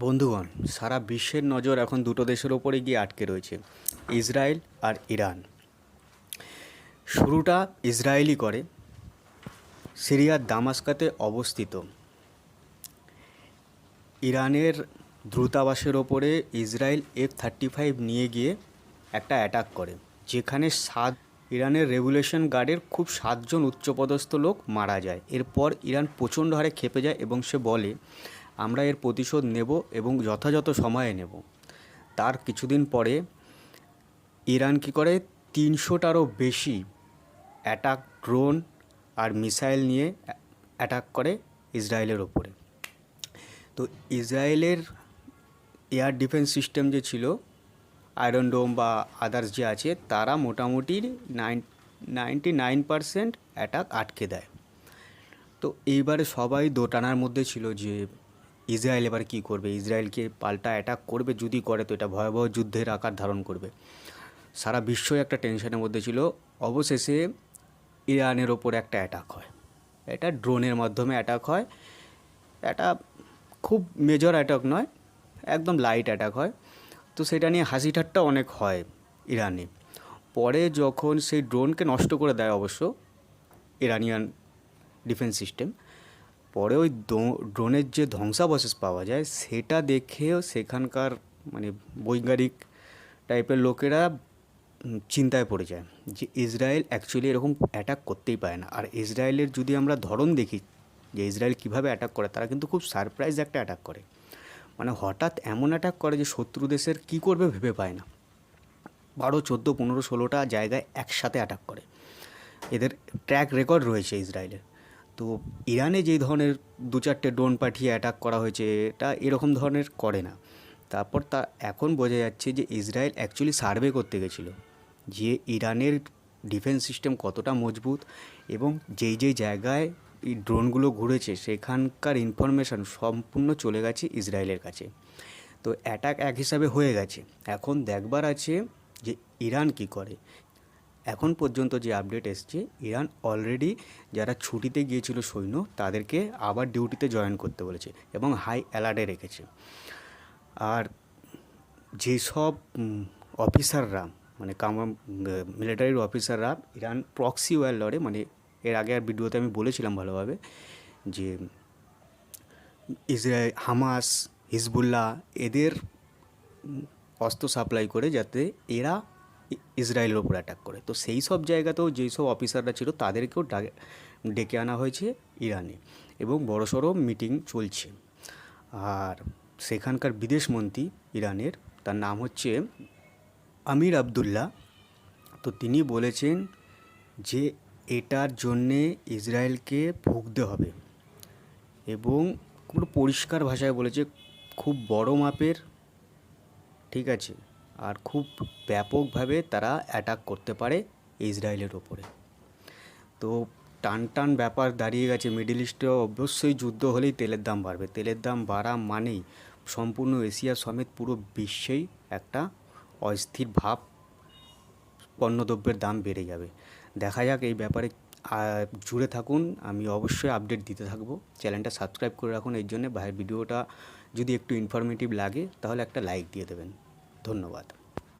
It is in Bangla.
বন্ধুগণ, সারা বিশ্বের নজর এখন দুটো দেশের ওপরে গিয়ে আটকে রয়েছে, ইসরায়েল আর ইরান। শুরুটা ইসরায়েলই করে, সিরিয়ার দামাস্কাতে অবস্থিত। ইরানের দ্রুতাবাসের ওপরে ইসরায়েল এফ থার্টি ফাইভ নিয়ে গিয়ে একটা অ্যাটাক করে, যেখানে সাত, ইরানের রেগুলেশন গার্ডের খুব সাতজন উচ্চপদস্থ লোক মারা যায়। এরপর ইরান প্রচণ্ড হারে ক্ষেপে যায় এবং সে বলে আমরা এর প্রতিশোধ নেব এবং যথাযথ সময়ে নেব। তার কিছুদিন পরে ইরান কী করে? তিনশোটারও বেশি অ্যাটাক ড্রোন আর মিসাইল নিয়ে অ্যাটাক করে ইসরায়েলের ওপরে। তো ইসরায়েলের এয়ার ডিফেন্স সিস্টেম যে ছিল, আয়রন ডোম বা আদার্স যে আছে, তারা মোটামুটি nine, ninety nine percent attack আটকে দেয়। তো এইবারে সবাই দোটানার মধ্যে ছিল যে ইসরায়েল এবার কী করবে? ইসরায়েলকে পাল্টা অ্যাটাক করবে যদি করে, তো এটা ভয়াবহ যুদ্ধের আকার ধারণ করবে। সারা বিশ্বই একটা টেনশনের মধ্যে ছিল। অবশেষে ইরানের ওপর একটা অ্যাটাক হয়। এটা ড্রোনের মাধ্যমে অ্যাটাক হয়। এটা খুব মেজর অ্যাটাক নয়, একদম লাইট অ্যাটাক হয়। তো সেটা নিয়ে হাসি ঠাট্টা অনেক হয় ইরানে। পরে যখন সেই ড্রোনকে নষ্ট করে দেয় অবশ্য, ইরানিয়ান ডিফেন্স সিস্টেম পরে ওই ড্রোনের যে ধ্বংসাবশেষ পাওয়া যায়, সেটা দেখেও সেখানকার মানে বৈজ্ঞানিক টাইপের লোকেরা চিন্তায় পড়ে যায় যে ইসরায়েল অ্যাকচুয়ালি এরকম অ্যাটাক করতেই পারে না। আর ইসরায়েলের যদি আমরা ধরন দেখি যে ইসরায়েল কীভাবে অ্যাটাক করে, তারা কিন্তু খুব সারপ্রাইজ একটা অ্যাটাক করে। মানে হঠাৎ এমন অ্যাটাক করে যে শত্রু দেশের কী করবে ভেবে পায় না। বারো, চোদ্দ, পনেরো, ষোলোটা জায়গায় একসাথে অ্যাটাক করে। এদের ট্র্যাক রেকর্ড রয়েছে ইসরায়েলের। তো ইরানে যেই ধরনের দু চারটে ড্রোন পাঠিয়ে অ্যাটাক করা হয়েছে, এটা এরকম ধরনের করে না। তারপর তা এখন বোঝা যাচ্ছে যে ইসরায়েল অ্যাকচুয়ালি সার্ভে করতে গেছিল যে ইরানের ডিফেন্স সিস্টেম কতটা মজবুত এবং যেই যেই জায়গায় এই ড্রোনগুলো ঘুরেছে, সেখানকার ইনফরমেশান সম্পূর্ণ চলে গেছে ইসরায়েলের কাছে। তো অ্যাটাক এক হিসাবে হয়ে গেছে। এখন দেখবার আছে যে ইরান কি করে? এখন পর্যন্ত যে আপডেট এসছে, ইরান অলরেডি যারা ছুটিতে গিয়েছিল সৈন্য, তাদেরকে আবার ডিউটিতে জয়েন করতে বলেছে এবং হাই অ্যালার্টে রেখেছে। আর যেসব অফিসাররা মানে কামাম মিলিটারির অফিসাররা ইরান প্রক্সি ওয়ার লড়ে মানে এর আগে আর ভিডিওতে আমি বলেছিলাম ভালোভাবে যে ইসরায়েল হামাস, হিজবুল্লাহ এদের অস্ত্র সাপ্লাই করে যাতে এরা ইসরায়েলের ওপর অ্যাটাক করে। তো সেই সব জায়গাতেও যেই সব অফিসাররা ছিল, তাদেরকেও ডেকে আনা হয়েছে ইরানে এবং বড়সড় মিটিং চলছে। আর সেখানকার বিদেশমন্ত্রী ইরানের, তার নাম হচ্ছে আমির আবদুল্লাহ। তো তিনি বলেছেন যে এটার জন্যে ইসরায়েলকে ভুগতে হবে এবং পুরো পরিষ্কার ভাষায় বলেছে, খুব বড় মাপের, ঠিক আছে? আর খুব ব্যাপকভাবে তারা অ্যাটাক করতে পারে ইসরায়েলের ওপরে। তো টান টান ব্যাপার দাঁড়িয়ে গেছে মিডিল ইস্টে অবশ্যই যুদ্ধ হলেই তেলের দাম বাড়বে। তেলের দাম বাড়া মানেই সম্পূর্ণ এশিয়া সমেত পুরো বিশ্বেই একটা অস্থির ভাব, পণ্যদ্রব্যের দাম বেড়ে যাবে। দেখা যাক এই ব্যাপারে জুড়ে থাকুন। আমি অবশ্যই আপডেট দিতে থাকব। চ্যানেলটা সাবস্ক্রাইব করে রাখুন। এই জন্যে ভিডিওটা যদি একটু ইনফরমেটিভ লাগে, তাহলে একটা লাইক দিয়ে দেবেন। ধন্যবাদ।